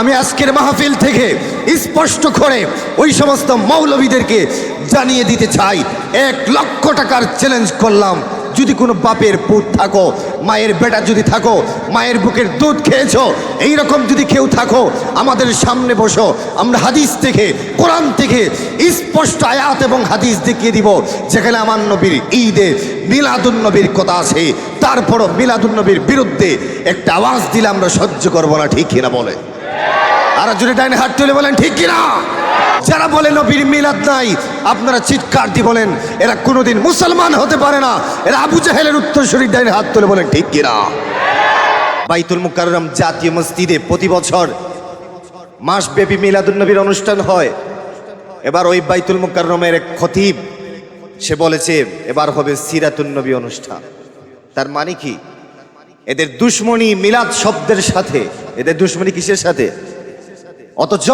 আমি আজকের মাহফিল থেকে স্পষ্ট করে ওই সমস্ত মৌলবীদেরকে জানিয়ে দিতে চাই। এক লক্ষ টাকার চ্যালেঞ্জ করলাম। যদি কোনো বাপের পুত থাকো, মায়ের বেটা যদি থাকো, মায়ের বুকের দুধ খেয়েছো এই রকম যদি কেউ থাকো, আমাদের সামনে বসো। আমরা হাদিস থেকে, কোরআন থেকে স্পষ্ট আয়াত এবং হাদিস দেখিয়ে দিব, যেখানে আমার নবীর ঈদে মিলাদুন নবীর কথা আছে। তারপরও মিলাদুন নবীর বিরুদ্ধে একটা আওয়াজ দিলে আমরা সহ্য করব না, ঠিক কিনা বলে? আর যদি ডাইনে হাত তুলে বলেন, ঠিক কিনা? যারা বলে নবীর মিলাদ নাই, আপনারা চিৎকার দিয়ে বলেন, এরা কোনোদিন মুসলমান হতে পারে না। এরা আবু জাহেলের উত্তর শরীর ডাইনে হাত তুলে বলেন, ঠিক কিনা? বাইতুল মুকাররম জাতীয় মসজিদে প্রতি বছর মাসব্যাপী মিলাদুন্নবীর অনুষ্ঠান হয়। এবার ওই বাইতুল মুকাররমের এক খতিব, সে বলেছে, এবার হবে সিরাতুন্নবী অনুষ্ঠান। তার মানে কি? এদের দুশ্মনী মিলাদ শব্দের সাথে, এদের দুশ্মনী কিসের সাথে? অথচ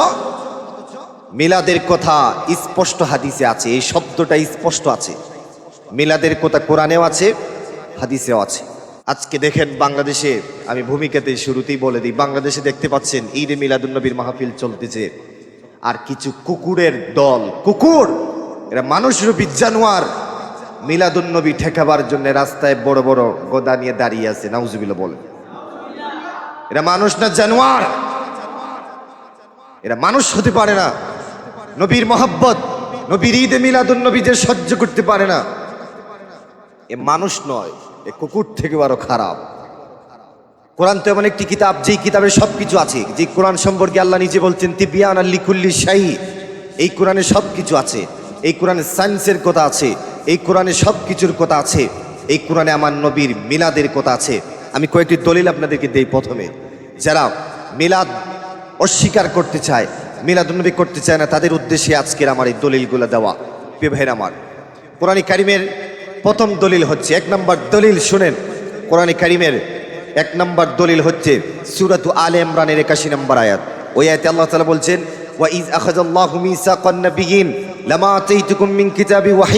মিলাদের কথা স্পষ্ট হাদিসে আছে, এই শব্দটা স্পষ্ট আছে। মিলাদের কথা কোরআনেও আছে, হাদিসেও আছে। আজকে দেখেন বাংলাদেশে, আমি ভূমিকাতে শুরুতেই বলে দিই, বাংলাদেশে দেখতে পাচ্ছেন, ঈদে মিলাদুন্নবীর মাহফিল চলতেছে। আর কিছু কুকুরের দল, কুকুর! এরা মানুষরূপী জানোয়ার। মিলাদুন্নবী ঠেকাবার জন্য রাস্তায় বড় বড় গোদা নিয়ে দাঁড়িয়ে আছে নাউজুবিল্লা বলে এরা মানুষ না জানোয়ার? এরা মানুষ হতে পারে না। নবীর মোহাব্বত, নবীর ঈদে মিলাদুন নবী যে সহ্য করতে পারে না। এ মানুষ নয়, এ কুকুর থেকে আরও খারাপ। কোরআন তো এমন একটি কিতাব, যেই কিতাবে সব কিছু আছে, যে কোরআন সম্পর্কে আল্লাহ নিজে বলছেন, তিবিয়ান আল্লিকুল্লি শাহী এই কোরআনে সব কিছু আছে। এই কোরআনে সায়েন্সের কথা আছে, এই কোরআনে সব কিছুর কথা আছে, এই কোরআনে আমার নবীর মিলাদের কথা আছে। আমি কয়েকটি দলিল আপনাদেরকে দেই প্রথমে। যারা মিলাদ অস্বীকার করতে চায়। মিলাদুন্নবী করতে চায় না, তাদের উদ্দেশ্যে আজকের আমার এই দলিলগুলো দেওয়া। বিভাইন আমার, কোরআন কারিমের প্রথম দলিল হচ্ছে, এক নম্বর দলিল শুনেন, কোরআন কারিমের এক নম্বর দলিল হচ্ছে সুরাতু আলে ইমরানের একাশি নম্বর আয়াত। ওই আয়াতে আল্লাহ তালা বলছেন, ওয়া ইজ আখাযাল্লাহু মিসাকান নাবিয়িন লামা আতাইতুকুম মিন কিতাবি ওয়া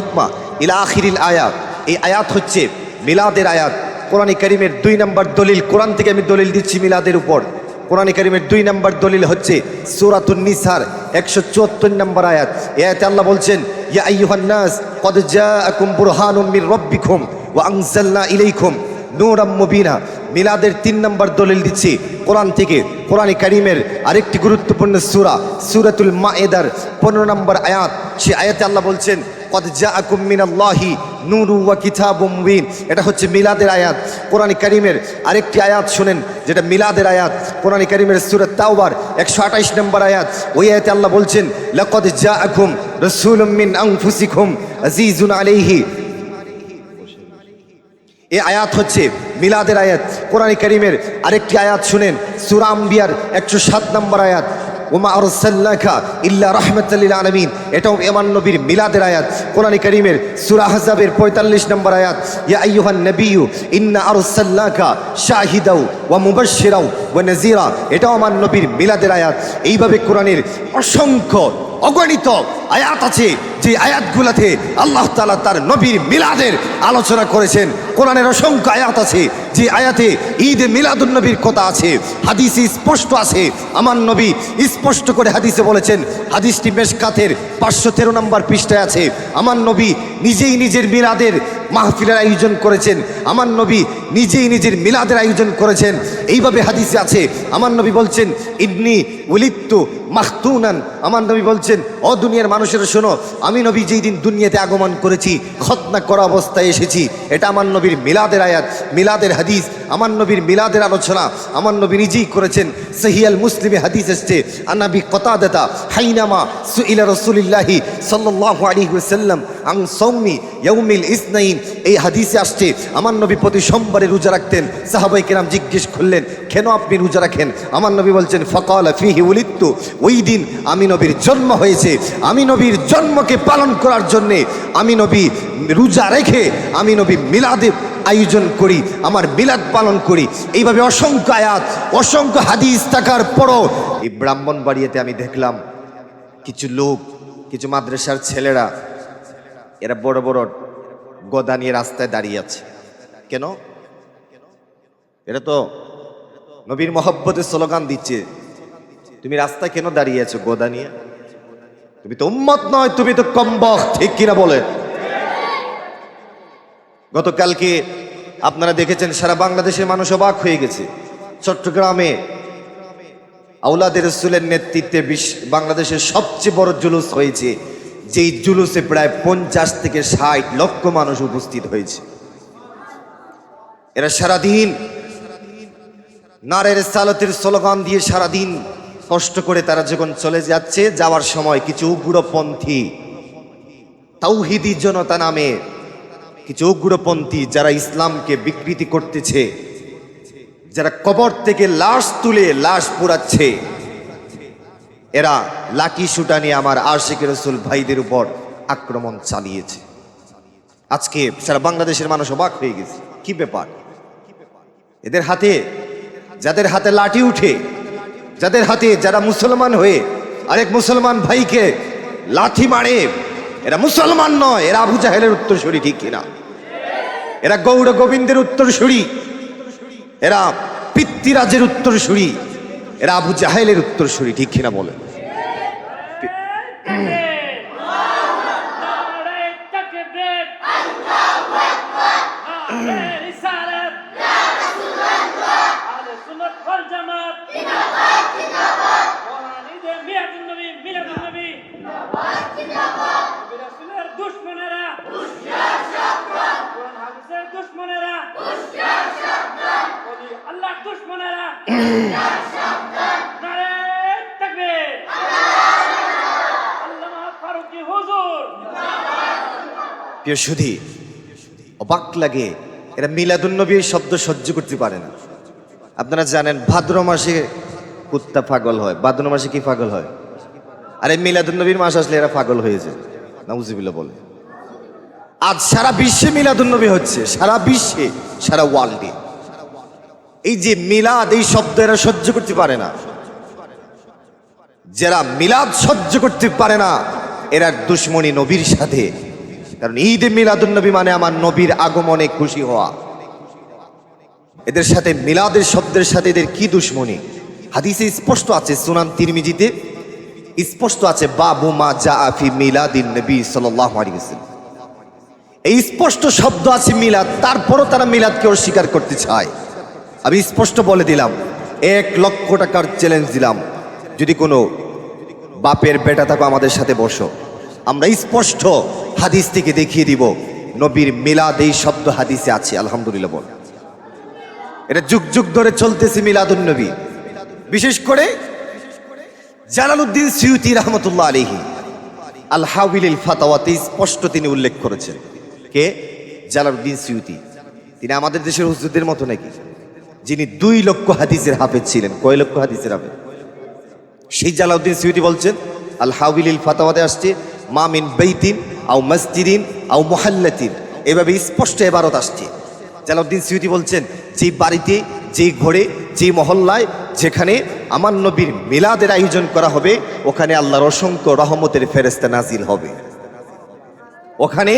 ইলা আখিরিল আয়াত। এই আয়াত হচ্ছে মিলাদের আয়াত। কোরআন কারিমের দুই নম্বর দলিল, কোরআন থেকে আমি দলিল দিচ্ছি মিলাদের উপর। কোরআন কারিমের দুই নম্বর দলিল হচ্ছে সুরাতুন নিসার, একশো চুয়াত্তর নম্বর আয়াত। এ আয়াতে আল্লাহ বলছেন, ইয়া আইয়ুহান নাস, কদ জাআকুম বুরহানুম মির রাব্বিকুম ওয়া আনজালনা ইলাইকুম নূরাম মুবিনা। মিলাদের তিন নম্বর দলিল দিচ্ছি। কোরআন থেকে কোরআন করিমের আরেকটি গুরুত্বপূর্ণ সূরা মা এদার পনেরো নম্বর আয়াত। সে আয়াতে আল্লাহ বলছেন মুবিন। এটা হচ্ছে মিলাদের আয়াত। কোরআন করিমের আরেকটি আয়াত শুনেন, যেটা মিলাদের আয়াত। কোরআন করিমের সূরা তাওবার একশো আঠাইশ নম্বর আয়াত। ওই আয়াতে আল্লাহ বলছেন, লাকদ জাআকুম রাসূলুম মিন আনফুসিকুম আজিজুন আলাইহি। এই আয়াত হচ্ছে মিলাদের আয়াত, কোরআন করিমের আরেকটি আয়াত শুনেন, সূরা আম্বিয়ার একশো সাত নম্বর আয়াত, ওমা আরসাল্লাকা ইল্লা রাহমাতাল্লিল আলামিন এটাও এমান নবীর মিলাদের আয়াত, কোরআন করিমের সূরা আহজাবের পঁয়তাল্লিশ নম্বর আয়াত, ইয়া আইয়ুহান নবিয়্যু, ইন্না আরসাল্লাকা শাহিদাও ওয়া মুবাশশিরাও ওয়া নাযীরা এটাও আমার নবীর মিলাদের আয়াত। এইভাবে কোরআনের অসংখ্য অগণিত আয়াত আছে যে আয়াতগুলাতে আল্লাহ তাআলা তার নবীর মিলাদের আলোচনা করেছেন। কোরআনের অসংখ্য আয়াত আছে। যে আয়াতে ঈদে মিলাদুন নবীর কথা আছে, হাদিসে স্পষ্ট আছে। আমার নবী স্পষ্ট করে হাদিসে বলেছেন, হাদিসটি মেশকাতের পাঁচশো তেরো নম্বর পৃষ্ঠায় আছে। আমার নবী নিজেই নিজের মিলাদের মাহফিলের আয়োজন করেছেন। আমার নবী নিজেই নিজের মিলাদের আয়োজন করেছেন। এইভাবে হাদিসে আছে। আমার নবী বলছেন, ইবনি উলিত্তু মাহতুনান আমার নবী বলছেন, ও দুনিয়ার মানুষেরা শোনো, আমি নবী যেই দিন দুনিয়াতে আগমন করেছি খতনা করা অবস্থায় এসেছি, এটা আমার নবীর মিলাদের আয়াত, মিলাদের হাদিস, আমার নবীর মিলাদের আলোচনা, আমার নবী নিজেই করেছেন, সহিয়াল মুসলিমে হাদিস এসছে আনাবি কতাদাতা হাইনামা সুইলা রসুলিল্লাহি সাল্লাহ আলী ওয়াসাল্লাম আং সৌমি ইয়াউমিল ইসনাইন। এই হাদিসে আসছে, আমার নবী প্রতি সোমবারে রোজা রাখতেন। সাহাবাই কেরাম জিজ্ঞেস করলেন, কেন আপনি রোজা রাখেন? আমার নবী বলছেন, ফকাল ফিহি উলিত্তু। ওই দিন আমি নবীর জন্ম হয়েছে। আমি নবীর জন্মকে পালন করার জন্যে আমি নবী রোজা রেখে আমি নবী মিলাদে আয়োজন করি, আমার মিলাদ পালন করি। এইভাবে অসংখ্য আয়াত, অসংখ্য হাদিস থাকার পরও এই ব্রাহ্মণবাড়িয়াতে আমি দেখলাম, কিছু লোক, কিছু মাদ্রাসার ছেলেরা এরা বড় বড় গদা নিয়ে রাস্তায় দাঁড়িয়ে আছে। কেন? এটা তো নবীর মহব্বতের স্লোগান দিচ্ছে। তুমি রাস্তায় কেন দাঁড়িয়ে আছো গোদা নিয়ে? তুমি তো উম্মত নয়, তুমি তো কম্বক ঠিক কিনা বলেন গতকালকে আপনারা দেখেছেন, সারা বাংলাদেশের মানুষ অবাক হয়ে গেছে। চট্টগ্রামে আউলাদের রসুলের নেতৃত্বে বাংলাদেশের সবচেয়ে বড় জুলুস হয়েছে যেই জুলুসে প্রায় পঞ্চাশ থেকে ষাট লক্ষ মানুষ উপস্থিত হয়েছে। এরা সারাদিন নারের সালতের স্লোগান দিয়ে সারাদিন কষ্ট করে তারা যখন চলে যাচ্ছে, যাওয়ার সময় কিছু উগ্রপন্থী, তাওহিদি জনতা নামে কিছু উগ্রপন্থী যারা ইসলামকে বিকৃতি করতেছে, যারা কবর থেকে লাশ তুলে লাশ পোড়াচ্ছে এরা লাকি শুটা নিয়ে আমার আশিক রসুল ভাইদের উপর আক্রমণ চালিয়েছে। আজকে সারা বাংলাদেশের মানুষ অবাক হয়ে গেছে। কি ব্যাপার? এদের হাতে, যাদের হাতে লাঠি উঠে, যাদের হাতে যারা মুসলমান হয়ে আরেক মুসলমান ভাইকে লাঠি মারে, এরা মুসলমান নয়, এরা আবু জাহেলের উত্তরসূরি, ঠিক কিনা? এরা গৌর গোবিন্দের উত্তরসূরি, এরা পিতৃরাজের উত্তরসূরি এরা আবু জাহেলের উত্তরসূরি ঠিক কিনা বলে আকবার নারে রিসালাত ইয়া রাসূলুল্লাহ আহলে সুন্নাত ওয়াল জামাত জিন্দাবাদ জিন্দাবাদ ওয়ালিদে মিলাদুন নবী মিলাদুন নবী জিন্দাবাদ জিন্দাবাদ রাসূলের দুশমনেরা হুশিয়ার সাবধান কোরআন হাদিসের দুশমনেরা হুশিয়ার সাবধান ওলি আল্লাহর দুশমনেরা হুশিয়ার সাবধান নারে তাকবীর আল্লামা ফারুকী হুজুর প্রিয় সুধী, অবাক লাগে এরা মিলাদুন্নবীর শব্দ সহ্য করতে পারে না। আপনারা জানেন, ভাদ্র মাসে কুত্তা পাগল হয়। ভাদ্র মাসে কি পাগল হয়? আরে মিলাদুন্নবীর মাস আসলে এরা পাগল হয়ে যায়। নাউজিবিল্লা বলে। আজ সারা বিশ্বে মিলাদুন্নবী হচ্ছে। সারা বিশ্বে, সারা ওয়ার্ল্ডে। এই যে মিলাদ, এই শব্দ এরা সহ্য করতে পারে না। যারা মিলাদ সহ্য করতে পারে না, এরা দুশ্মনী নবীর সাথে কারণ ঈদ মিলাদুন নবী মানে আমার নবীর আগমনে খুশি হওয়া। এদের সাথে মিলাদের শব্দের সাথে এদের কি দুশ্মনী? হাদিসে স্পষ্ট আছে, সুনান তিরমিজিতে স্পষ্ট আছে, বাবু মা জা আফি মিলাদিন নবী সাল্লাল্লাহু আলাইহি ওয়াসাল্লাম। এই স্পষ্ট শব্দ আছে মিলাদ, তারপরও তারা মিলাদকে অস্বীকার করতে চায়। আমি স্পষ্ট বলে দিলাম, এক লক্ষ টাকার চ্যালেঞ্জ দিলাম। যদি কোনো বাপের বেটা থাকো আমাদের সাথে বসো। আমরা স্পষ্ট হাদিস থেকে দেখিয়ে দিব, নবীর মিলাদ এই শব্দ হাদিসে আছে, আলহামদুলিল্লাহ বল। এটা যুগ যুগ ধরে চলতেছে মিলাদুন নবী। বিশেষ করে জালালউদ্দিন সিউতি রহমতুল্লাহ আলিহি আল হাউিল ফাতাওয়াতে স্পষ্ট তিনি উল্লেখ করেছেন। কে? Jalaluddin Suyuti. তিনি আমাদের দেশের হুজুরদের মতো নাকি? যিনি দুই লক্ষ হাদিসের হাফেজ ছিলেন। কয় লক্ষ হাদিসের হাফেজ? সেই জালাউদ্দিন সিউতি বলছেন আল হাউিল ফাতাওয়াতে আসছে মামিন বেইতিন আও মসজিদিন আও মোহাল্লাতিন। এভাবে স্পষ্ট এবারত আসছে। জালাউদ্দিন সিউতি বলছেন যে বাড়িতে যে ঘরে যে মহল্লায়, যেখানে আমার নবীর মিলাদের আয়োজন করা হবে, ওখানে আল্লাহর অসংখ্য রহমতের ফেরেস্তা নাজিল হবে। ওখানে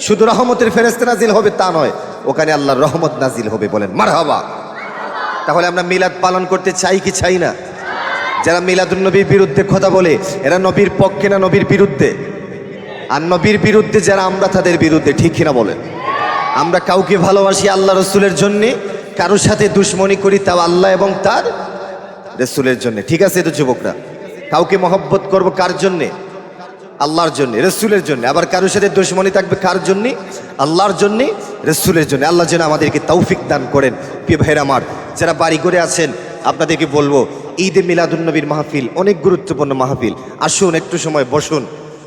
শুধু রহমতের ফেরেস্তা নাজিল হবে তা নয়, ওখানে আল্লাহর রহমত নাজিল হবে বলেন, মারহাবা। তাহলে আমরা মিলাদ পালন করতে চাই কি চাই না? যারা মিলাদুন নবীর বিরুদ্ধে কথা বলে, এরা নবীর পক্ষে না নবীর বিরুদ্ধে? আর নবীর বিরুদ্ধে যারা, আমরা তাদের বিরুদ্ধে, ঠিক কিনা বলেন? আমরা কাউকে ভালোবাসি আল্লাহ রসুলের জন্যে, কারোর সাথে দুশ্মনী করি তাও আল্লাহ এবং তার রসুলের জন্য। ঠিক আছে তো যুবকরা? কাউকে মহব্বত করব কার জন্যে? আল্লাহর জন্য, রসুলের জন্য। আবার কারোর সাথে দুশ্মনী থাকবে কার জন্যে? আল্লাহর জন্যে, রসুলের জন্য। আল্লাহ যেন আমাদেরকে তৌফিক দান করেন। প্রিয় ভাইয়ের আমার, যারা বাড়ি করে আছেন আপনাদেরকে বলব, ঈদে মিলাদুন্নবীর মাহফিল অনেক গুরুত্বপূর্ণ মাহফিল। আসুন, একটু সময় বসুন।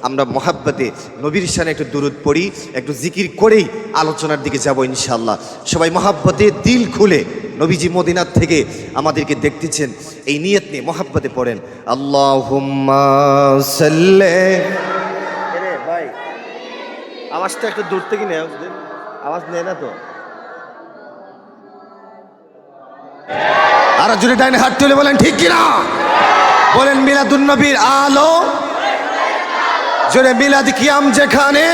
আমরা মহাব্বতে নবীর সানে একটু দূরত পড়ি, একটু জিকির করেই আলোচনার দিকে যাব ইনশাল্লাহ সবাই মহাব্বতে দিল খুলে, নবীজি মদিনার থেকে আমাদেরকে দেখতেছেন, এই নিয়ত নিয়ে মহাব্বতে পড়েন। আল্লাহ ভাই, আওয়াজটা একটু দূর থেকে নেয়, আওয়াজ নেয় না তো? আর জুড়ে ডাইনে হাত তুলে বলেন, ঠিক কিনা? বলেন মিলাদুন্নবীর আলো। জোরে মিলাদ কিয়াম যেখানে